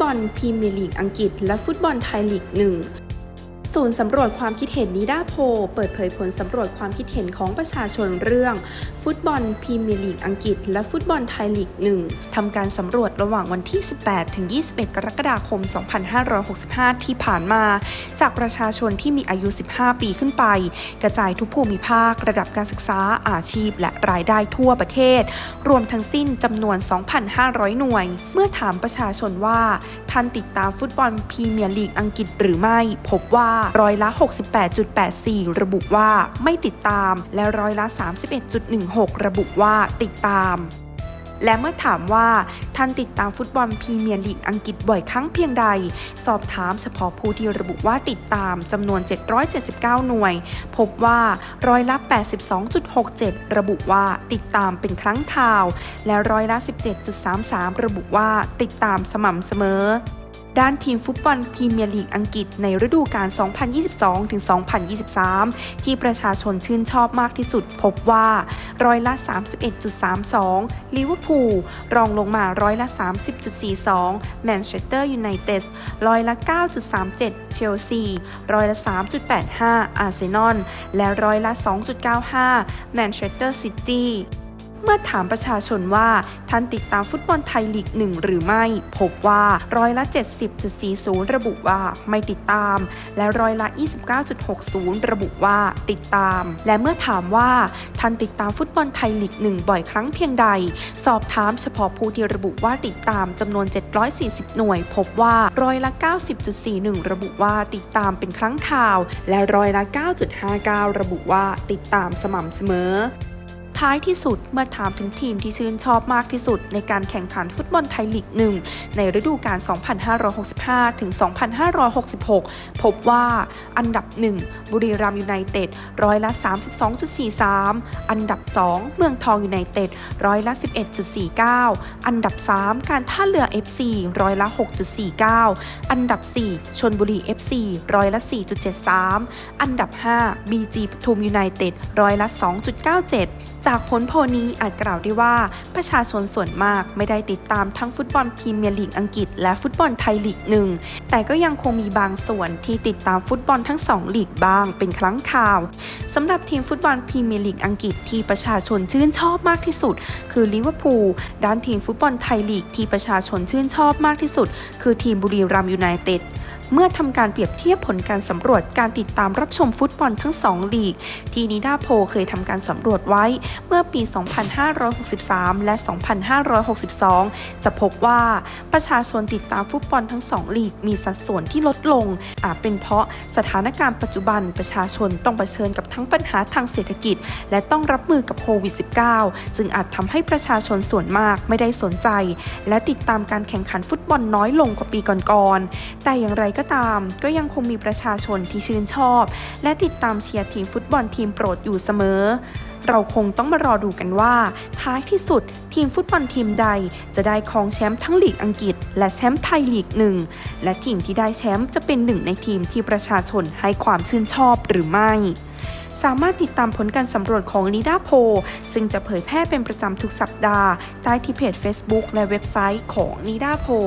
บอลพรีเมียร์ลีกอังกฤษ และฟุตบอลไทยลีกหนึ่ง ศูนย์สำรวจความคิดเห็นนิดาโพเปิดเผยผลสำรวจความคิดเห็นของประชาชนเรื่อง ฟุตบอลพรีเมียร์ลีกอังกฤษ และฟุตบอลไทยลีกหนึ่งทำการสำรวจระหว่างวันที่ 18 ถึง 21 กรกฎาคม 2565 ที่ผ่านมา จากประชาชนที่มีอายุ 15 ปีขึ้นไป กระจายทุกภูมิภาค ระดับการศึกษาอาชีพ และรายได้ทั่วประเทศ รวมทั้งสิ้นจำนวน 2,500 หน่วย เมื่อถามประชาชนว่าท่านติดตามฟุตบอลพรีเมียร์ลีกอังกฤษหรือไม่ พบว่าร้อยละ 68.84 ระบุว่าไม่ติดตาม และร้อยละ 31.16 ระบุว่าติดตามและเมื่อถามว่าท่านติดตามฟุตบอลพรีเมียร์ลีกอังกฤษบ่อยครั้งเพียงใด สอบถามเฉพาะผู้ที่ระบุว่าติดตามจำนวน 779 หน่วย พบว่าร้อยละ 82.67 ระบุว่าติดตามเป็นครั้งคราว และร้อยละ 17.33 ระบุว่าติดตามสม่ำเสมอ ด้านทีมฟุตบอลพรีเมียร์ลีกอังกฤษในฤดูกาล 2022-2023 ที่ประชาชนชื่นชอบมากที่สุด พบว่าร้อยละ 31.32 ลิเวอร์พูล รองลงมาร้อยละ 30.42 แมนเชสเตอร์ยูไนเต็ดร้อยละ 9.37 เชลซี ร้อยละ 3.85 อาร์เซนอล และร้อยละ 2.95 แมนเชสเตอร์ซิตี้ เมื่อถามประชาชนว่าท่านติดตามฟุตบอลไทยลีกหนึ่งหรือไม่ พบว่าร้อยละ 70.40 ระบุว่าไม่ติดตาม และร้อยละ 29.60 ระบุว่าติดตาม และเมื่อถามว่าท่านติดตามฟุตบอลไทยลีกหนึ่งบ่อยครั้งเพียงใด สอบถามเฉพาะผู้ที่ระบุว่าติดตามจำนวน 740 หน่วย พบว่าร้อยละ 90.41 ระบุว่าติดตามเป็นครั้งข่าว และร้อยละ 9.59 ระบุว่าติดตามสม่ำเสมอ ท้ายที่สุดเมื่อถามถึงทีมที่ชื่นชอบมากที่สุด ในการแข่งขันฟุตบอลไทยลีกหนึ่งในฤดูกาล 2565 ถึง 2566 พบว่าอันดับ 1 บุรีรัมย์ยูไนเต็ดร้อยละ 32.43 อันดับ 2 เมืองทองยูไนเต็ดร้อยละ 11.49 อันดับ 3 การท่าเรือ FC ร้อยละ 6.49 อันดับ 4 ชนบุรี FC ร้อยละ 4.73 อันดับ 5 BG ปทุมยูไนเต็ดร้อยละ 2.97 จากผลโพลนี้อาจกล่าวได้ว่า ประชาชนส่วนมากไม่ได้ติดตามทั้งฟุตบอลพรีเมียร์ลีกอังกฤษและฟุตบอลไทยลีกหนึ่งแต่ก็ยังคงมีบางส่วนที่ติดตามฟุตบอลทั้งสองลีกบ้างเป็นครั้งคราวสำหรับทีมฟุตบอลพรีเมียร์ลีกอังกฤษที่ประชาชนชื่นชอบมากที่สุด คือลิเวอร์พูลด้านทีมฟุตบอลไทยลีกที่ประชาชนชื่นชอบมากที่สุด คือทีมบุรีรัมย์ยูไนเต็ด เมื่อทำการเปรียบเทียบผลการสำรวจการติดตามรับชมฟุตบอลทั้ง 2 ลีก ที่นิดาโพลเคยทำการสำรวจไว้เมื่อปี 2563 และ 2562 จะพบว่าประชาชนติดตามฟุตบอลทั้ง 2 ลีก มีสัดส่วนที่ลดลง อาจเป็นเพราะสถานการณ์ปัจจุบันประชาชนต้องเผชิญกับทั้งปัญหาทางเศรษฐกิจ และต้องรับมือกับโควิด -19 จึงอาจทำให้ประชาชนส่วนมากไม่ได้สนใจ และติดตามการแข่งขันฟุตบอลน้อยลงกว่าปีก่อนๆแต่อย่างไรก็ตาม ก็ยังคงมีประชาชนที่ชื่นชอบ และติดตามเชียร์ทีมฟุตบอลทีมโปรดอยู่เสมอ เราคงต้องมารอดูกันว่า ท้ายที่สุดทีมฟุตบอลทีมใดจะได้ครองแชมป์ทั้งลีกอังกฤษ และแชมป์ไทยลีกหนึ่งและทีมที่ได้แชมป์จะเป็นหนึ่งในทีมที่ประชาชนให้ความชื่นชอบหรือไม่สามารถติดตามผลการสำรวจของ n i d a p o ซึ่งจะเผยแพร่เป็นประจำทุกสัปดาห์ใต้ที่เพจ Facebook และเว็บไซต์ของ n i d a p o